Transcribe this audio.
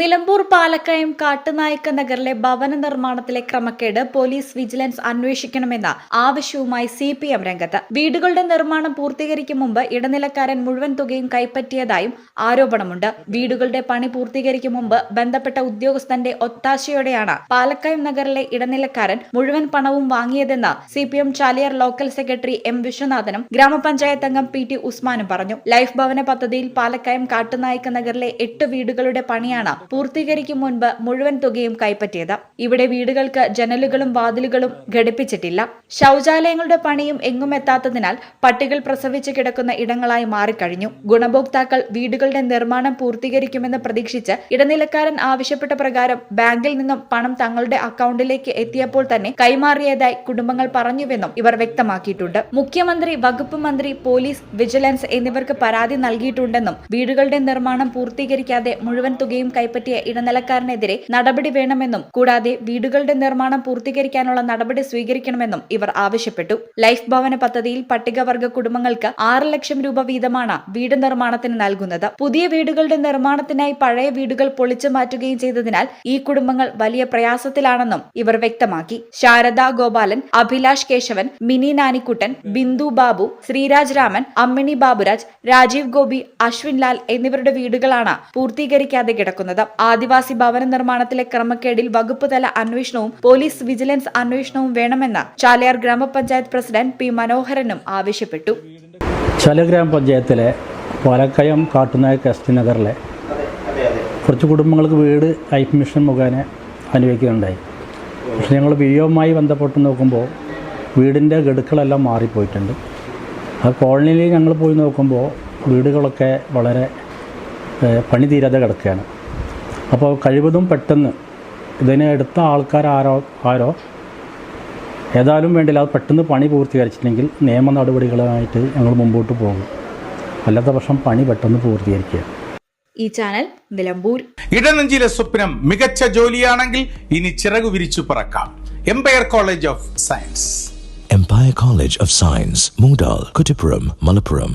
നിലമ്പൂർ പാലക്കയം കാട്ടുനായ്ക്ക നഗറിലെ ഭവന നിർമ്മാണത്തിലെ ക്രമക്കേട് പോലീസ് വിജിലൻസ് അന്വേഷിക്കണമെന്ന ആവശ്യവുമായി സി പി എം രംഗത്ത്. വീടുകളുടെ നിർമ്മാണം പൂർത്തീകരിക്കും മുമ്പ് ഇടനിലക്കാരൻ മുഴുവൻ തുകയും കൈപ്പറ്റിയതായും ആരോപണമുണ്ട്. വീടുകളുടെ പണി പൂർത്തീകരിക്കും മുമ്പ് ബന്ധപ്പെട്ട ഉദ്യോഗസ്ഥന്റെ ഒത്താശയോടെയാണ് പാലക്കയം നഗറിലെ ഇടനിലക്കാരൻ മുഴുവൻ പണവും വാങ്ങിയതെന്ന് C P M Chaliyar local secretary M വിശ്വനാഥനും ഗ്രാമപഞ്ചായത്ത് അംഗം പി ടി ഉസ്മാനും പറഞ്ഞു. ലൈഫ് ഭവന പദ്ധതിയിൽ പാലക്കയം കാട്ടുനായ്ക്ക നഗറിലെ എട്ട് വീടുകളുടെ പണിയാണ് പൂർത്തീകരിക്കും മുൻപ് മുഴുവൻ തുകയും കൈപ്പറ്റിയത്. ഇവിടെ വീടുകൾക്ക് ജനലുകളും വാതിലുകളും ഘടിപ്പിച്ചിട്ടില്ല. ശൗചാലയങ്ങളുടെ പണിയും എങ്ങും എത്താത്തതിനാൽ പട്ടികൾ പ്രസവിച്ച് കിടക്കുന്ന ഇടങ്ങളായി മാറിക്കഴിഞ്ഞു. ഗുണഭോക്താക്കൾ വീടുകളുടെ നിർമ്മാണം പൂർത്തീകരിക്കുമെന്ന് പ്രതീക്ഷിച്ച് ഇടനിലക്കാരൻ ആവശ്യപ്പെട്ട പ്രകാരം ബാങ്കിൽ നിന്നും പണം തങ്ങളുടെ അക്കൗണ്ടിലേക്ക് എത്തിയപ്പോൾ തന്നെ കൈമാറിയതായി കുടുംബങ്ങൾ പറഞ്ഞുവെന്നും ഇവർ വ്യക്തമാക്കിയിട്ടുണ്ട്. മുഖ്യമന്ത്രി വകുപ്പ് മന്ത്രി പോലീസ് വിജിലൻസ് എന്നിവർക്ക് പരാതി നൽകിയിട്ടുണ്ടെന്നും വീടുകളുടെ നിർമ്മാണം പൂർത്തീകരിക്കാതെ മുഴുവൻ തുകയും കൈപ്പറ്റിയ ഇടനിലക്കാരനെതിരെ നടപടി വേണമെന്നും കൂടാതെ വീടുകളുടെ നിർമ്മാണം പൂർത്തീകരിക്കാനുള്ള നടപടി സ്വീകരിക്കണമെന്നും ഇവർ ആവശ്യപ്പെട്ടു. ലൈഫ് ഭവന പദ്ധതിയിൽ പട്ടികവർഗ കുടുംബങ്ങൾക്ക് ആറ് ലക്ഷം രൂപ വീതമാണ് വീട് നിർമ്മാണത്തിന് നൽകുന്നത്. പുതിയ വീടുകളുടെ നിർമ്മാണത്തിനായി പഴയ വീടുകൾ പൊളിച്ചു മാറ്റുകയും ചെയ്തതിനാൽ ഈ കുടുംബങ്ങൾ വലിയ പ്രയാസത്തിലാണെന്നും ഇവർ വ്യക്തമാക്കി. ശാരദ ഗോപാലൻ അഭിലാഷ് കേശവൻ മിനി നാനിക്കുട്ടൻ ബിന്ദു ബാബു ശ്രീരാജ് രാമൻ അമ്മിണി ബാബുരാജ് രാജീവ് ഗോപി അശ്വിൻ ലാൽ എന്നിവരുടെ വീടുകളാണ് പൂർത്തീകരിക്കാതെ കിടക്കുന്നത്. ആദിവാസി ഭവന നിർമ്മാണത്തിലെ ക്രമക്കേടിൽ വകുപ്പ് തല അന്വേഷണവും പോലീസ് വിജിലൻസ് അന്വേഷണവും വേണമെന്ന് ചാലയാർ ഗ്രാമപഞ്ചായത്ത് പ്രസിഡന്റ് പി മനോഹരനും ആവശ്യപ്പെട്ടു. ചാലയാർ ഗ്രാമപഞ്ചായത്തിലെ പാലക്കയം കാട്ടുനായ ടി നഗറിലെ കുറച്ച് കുടുംബങ്ങൾക്ക് വീട് ലൈഫ് മിഷൻ മുഖേന അനുഭവിക്കുന്നുണ്ടായി പക്ഷെ ഞങ്ങൾ വിയോവുമായി ബന്ധപ്പെട്ട് നോക്കുമ്പോൾ വീടിന്റെ ഗഡുക്കളെല്ലാം മാറിപ്പോയിട്ടുണ്ട്. ആ കോളനിയിൽ ഞങ്ങൾ പോയി നോക്കുമ്പോൾ വീടുകളൊക്കെ വളരെ പണി തീരാതെ കിടക്കുകയാണ്. അപ്പോൾ കഴിവതും പെട്ടെന്ന് ഇതിനെ എടുത്ത ആൾക്കാർ ആരോ ആരോ? ഏതായാലും വേണ്ടില്ല. അത് പെട്ടെന്ന് പണി പൂർത്തീകരിച്ചില്ലെങ്കിൽ നിയമ നടപടികളുമായിട്ട് ഞങ്ങൾ മുമ്പോട്ട് പോകും. അല്ലാത്ത പക്ഷം പണി പെട്ടെന്ന് പൂർത്തീകരിക്കുക. ഈ ചാനൽ നിലമ്പൂർ. ഇടനഞ്ചിലെ സ്വപ്നം മികച്ച ജോലിയാണെങ്കിൽ ഇനി ചിറകു വിരിച്ചു പറക്കാം. Empire college of science Empire college of science Mungdal, Kuttipuram, Malappuram.